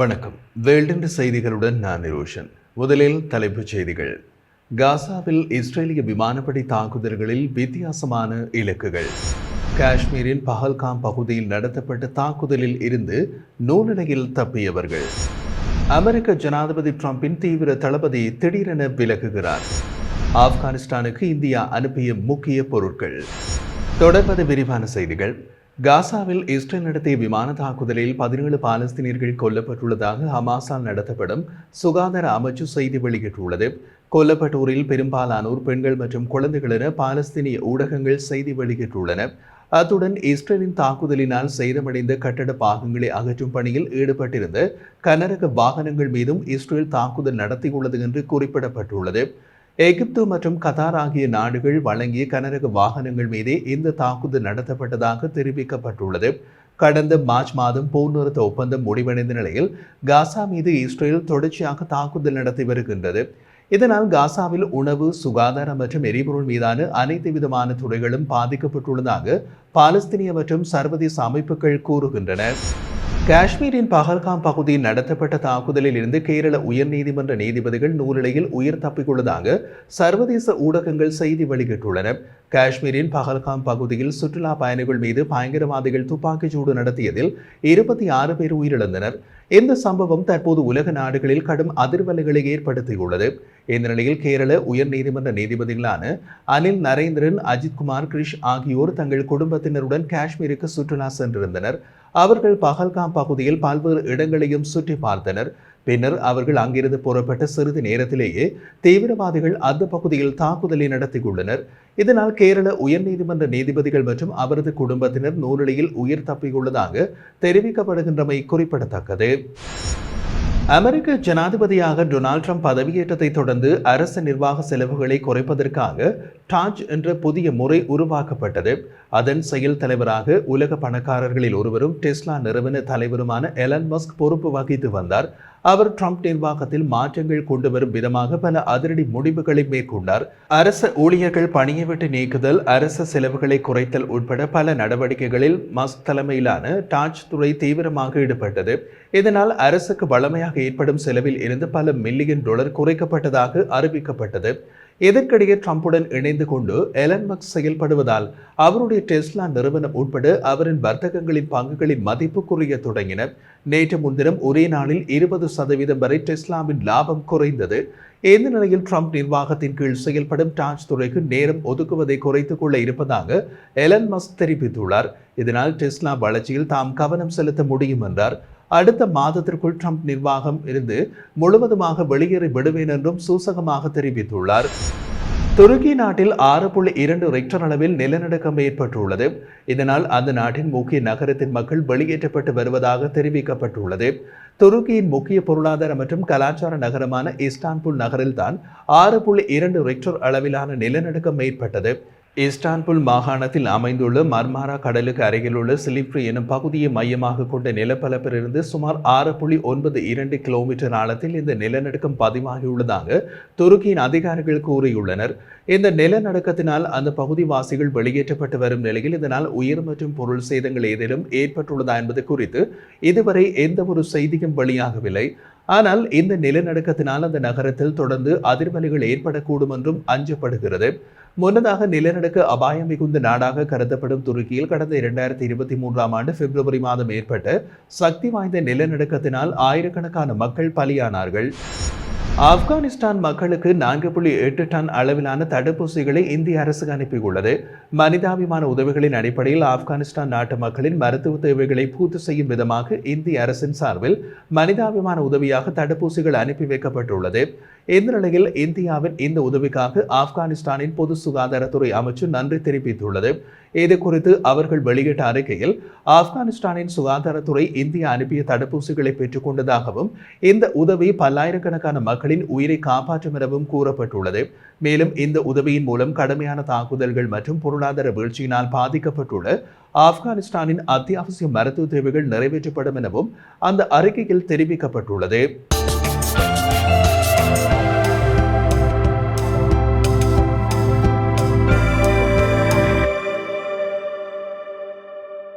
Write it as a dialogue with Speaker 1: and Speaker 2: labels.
Speaker 1: வணக்கம். வேல்டென்ற செய்திகளுடன் நான் நிரோஷன். முதலில் தலைப்புச் செய்திகள். காசாவில் இஸ்ரேலிய விமானப்படை தாக்குதல்களில் வித்தியாசமான இலக்குகள். காஷ்மீரின் பஹல்காம் பகுதியில் நடத்தப்பட்ட தாக்குதலில் இருந்து நூலிலையில் தப்பியவர்கள். அமெரிக்க ஜனாதிபதி டிரம்பின் தீவிர தளபதி திடீரென விலகுகிறார். ஆப்கானிஸ்தானுக்கு இந்தியா அனுப்பிய முக்கிய பொருட்கள். தொடர்பது விரிவான செய்திகள். காசாவில் இஸ்ரேல் நடத்திய விமான தாக்குதலில் பதினேழு பாலஸ்தீனியர்கள் கொல்லப்பட்டுள்ளதாக ஹமாஸால் நடத்தப்படும் சுகாதார அமைச்சு செய்தி வெளியிட்டுள்ளது. கொல்லப்பட்டோரில் பெரும்பாலானோர் பெண்கள் மற்றும் குழந்தைகள் என பாலஸ்தீனிய ஊடகங்கள் செய்தி வெளியிட்டுள்ளன. அத்துடன் இஸ்ரேலின் தாக்குதலினால் சேதமடைந்த கட்டட பாகங்களை அகற்றும் பணியில் ஈடுபட்டிருந்த கனரக வாகனங்கள் மீதும் இஸ்ரேல் தாக்குதல் நடத்தியுள்ளது என்று குறிப்பிடப்பட்டுள்ளது. எகிப்து மற்றும் கத்தார் ஆகிய நாடுகள் வழங்கிய கனரக வாகனங்கள் மீதே இந்த தாக்குதல் நடத்தப்பட்டதாக தெரிவிக்கப்பட்டுள்ளது. கடந்த மார்ச் மாதம் போர்நிறுத்த ஒப்பந்தம் முடிவடைந்த நிலையில் காசா மீது இஸ்ரேல் தொடர்ச்சியாக தாக்குதல் நடத்தி வருகின்றது. இதனால் காசாவில் உணவு சுகாதாரம் மற்றும் எரிபொருள் மீதான அனைத்து விதமான துறைகளும் பாதிக்கப்பட்டுள்ளதாக பாலஸ்தீனிய மற்றும் சர்வதேச அமைப்புகள் கூறுகின்றன. காஷ்மீரின் பகல்காம் பகுதியில் நடத்தப்பட்ட தாக்குதலில் இருந்து கேரள உயர்நீதிமன்ற நீதிபதிகள் நூலிலையில் உயிர் தப்பிக்கொள்ளதாக சர்வதேச ஊடகங்கள் செய்தி வெளியிட்டுள்ளன. காஷ்மீரின் பஹல்காம் பகுதியில் சுற்றுலா பயணிகள் மீது பயங்கரவாதிகள் துப்பாக்கிச் சூடு நடத்தியதில் இருபத்தி ஆறு பேர் உயிரிழந்தனர். இந்த சம்பவம் தற்போது உலக நாடுகளில் கடும் அதிர்வலைகளை ஏற்படுத்தியுள்ளது. இந்த நிலையில் கேரள உயர்நீதிமன்ற நீதிபதிகளான அனில் நரேந்திரன் அஜித்குமார் கிரிஷ் ஆகியோர் தங்கள் குடும்பத்தினருடன் காஷ்மீருக்கு சுற்றுலா சென்றிருந்தனர். அவர்கள் பகல்காம் பகுதியில் பல்வேறு இடங்களையும் சுற்றி பார்த்தனர். பின்னர் அவர்கள் அங்கிருந்து புறப்பட்ட சிறிது நேரத்திலேயே தீவிரவாதிகள் அந்த பகுதியில் தாக்குதலை நடத்தியுள்ளனர். இதனால் கேரள உயர்நீதிமன்ற நீதிபதிகள் மற்றும் அவரது குடும்பத்தினர் நூலிலையில் உயிர் தப்பியுள்ளதாக தெரிவிக்கப்படுகின்றமை குறிப்பிடத்தக்கது. அமெரிக்க ஜனாதிபதியாக டொனால்ட் ட்ரம்ப் பதவியேற்றத்தை தொடர்ந்து அரசு நிர்வாக செலவுகளை குறைப்பதற்காக டாஜ் என்ற புதிய முறை உருவாக்கப்பட்டது. அதன் செயல் தலைவராக உலக பணக்காரர்களில் ஒருவரும் டெஸ்லா நிறுவன தலைவருமான எலன் மஸ்க் பொறுப்பு வகித்து வந்தார். அவர் ட்ரம்ப் நிர்வாகத்தில் மாற்றங்கள் கொண்டு வரும் விதமாக பல அதிரடி முடிவுகளை மேற்கொண்டார். அரசு ஊழியர்கள் பணியை விட்டு நீக்குதல் அரச செலவுகளை குறைத்தல் உட்பட பல நடவடிக்கைகளில் மஸ்க் தலைமையிலான டாச் துறை தீவிரமாக ஈடுபட்டது. இதனால் அரசுக்கு வளமையாக ஏற்படும் செலவில் இருந்து பல மில்லியன் டாலர் குறைக்கப்பட்டதாக அறிவிக்கப்பட்டது. இதற்கிடையே ட்ரம்புடன் இணைந்து கொண்டு எலன் மக்ஸ் செயல்படுவதால் அவருடைய டெஸ்லா நிறுவனம் உட்பட அவரின் வர்த்தகங்களின் பங்குகளின் மதிப்பு குறைய தொடங்கின. நேற்று முன்தினம் ஒரே நாளில் இருபது சதவீதம் வரை டெஸ்லாவின் லாபம் குறைந்தது. இந்த நிலையில் ட்ரம்ப் நிர்வாகத்தின் கீழ் செயல்படும் டாச் துறைக்கு நேரம் ஒதுக்குவதை குறைத்துக் கொள்ள இருப்பதாக எலன் மஸ்க் தெரிவித்துள்ளார். இதனால் டெஸ்லா வளர்ச்சியில் தாம் கவனம் செலுத்த முடியும் என்றார். அடுத்த மாதத்திற்குள் ட்ரம்ப் நிர்வாகம் இருந்து முழுவதுமாக வெளியேறி விடுவேன் என்றும் சூசகமாக தெரிவித்துள்ளார். துருக்கி நாட்டில் ஆறு புள்ளி இரண்டு ரெக்டர் அளவில் நிலநடுக்கம் ஏற்பட்டுள்ளது. இதனால் அந்த நாட்டின் முக்கிய நகரத்தின் மக்கள் வெளியேற்றப்பட்டு வருவதாக தெரிவிக்கப்பட்டுள்ளது. துருக்கியின் முக்கிய பொருளாதார மற்றும் கலாச்சார நகரமான இஸ்தான்புல் நகரில்தான் ஆறு புள்ளி இரண்டு ரெக்டர் அளவிலான நிலநடுக்கம் ஏற்பட்டது. இஸ்டான்புல் மாகாணத்தில் அமைந்துள்ள மர்மாரா கடலுக்கு அருகிலுள்ள சிலிப்ரி எனும் பகுதியை மையமாக கொண்ட நிலப்பரப்பிலிருந்து சுமார் ஆறு புள்ளி ஒன்பது இரண்டு கிலோமீட்டர் ஆழத்தில் இந்த நிலநடுக்கம் பதிவாகியுள்ளதாக துருக்கியின் அதிகாரிகள் கூறியுள்ளனர். இந்த நிலநடுக்கத்தினால் அந்த பகுதி வாசிகள் வெளியேற்றப்பட்டு வரும் நிலையில் இதனால் உயிர் மற்றும் பொருள் சேதங்கள் ஏதேனும் ஏற்பட்டுள்ளதா என்பது குறித்து இதுவரை எந்த ஒரு செய்தியும் வெளியாகவில்லை. ஆனால் இந்த நிலநடுக்கத்தினால் அந்த நகரத்தில் தொடர்ந்து அதிர்வலைகள் ஏற்படக்கூடும் என்றும் அஞ்சப்படுகிறது. முன்னதாக நிலநடுக்க அபாயம் மிகுந்த நாடாக கருதப்படும் துருக்கியில் கடந்த இரண்டாயிரத்தி இருபத்தி மூன்றாம் ஆண்டு பிப்ரவரி மாதம் ஏற்பட்ட சக்தி வாய்ந்த நிலநடுக்கத்தினால் ஆயிரக்கணக்கான மக்கள் பலியானார்கள். ஆப்கானிஸ்தான் மக்களுக்கு நான்கு புள்ளி எட்டு டன் அளவிலான தடுப்பூசிகளை இந்திய அரசு அனுப்பியுள்ளது. மனிதாபிமான உதவிகளின் அடிப்படையில் ஆப்கானிஸ்தான் நாட்டு மக்களின் மருத்துவ தேவைகளை பூர்த்தி செய்யும் விதமாக இந்திய அரசின் சார்பில் மனிதாபிமான உதவியாக தடுப்பூசிகள் அனுப்பி வைக்கப்பட்டுள்ளது. இந்த நிலையில் இந்தியாவின் இந்த உதவிக்காக ஆப்கானிஸ்தானின் பொது சுகாதாரத்துறை அமைச்சு நன்றி தெரிவித்துள்ளது. இது குறித்து அவர்கள் வெளியிட்ட அறிக்கையில் ஆப்கானிஸ்தானின் சுகாதாரத்துறை இந்தியா அனுப்பிய தடுப்பூசிகளை பெற்றுக்கொண்டதாகவும் இந்த உதவி பல்லாயிரக்கணக்கான மக்களின் உயிரை காப்பாற்றும் எனவும் கூறப்பட்டுள்ளது. மேலும் இந்த உதவியின் மூலம் கடுமையான தாக்குதல்கள் மற்றும் பொருளாதார வீழ்ச்சியினால் பாதிக்கப்பட்டுள்ள ஆப்கானிஸ்தானின் அத்தியாவசிய மருத்துவ தேவைகள் நிறைவேற்றப்படும் எனவும் அந்த அறிக்கையில் தெரிவிக்கப்பட்டுள்ளது.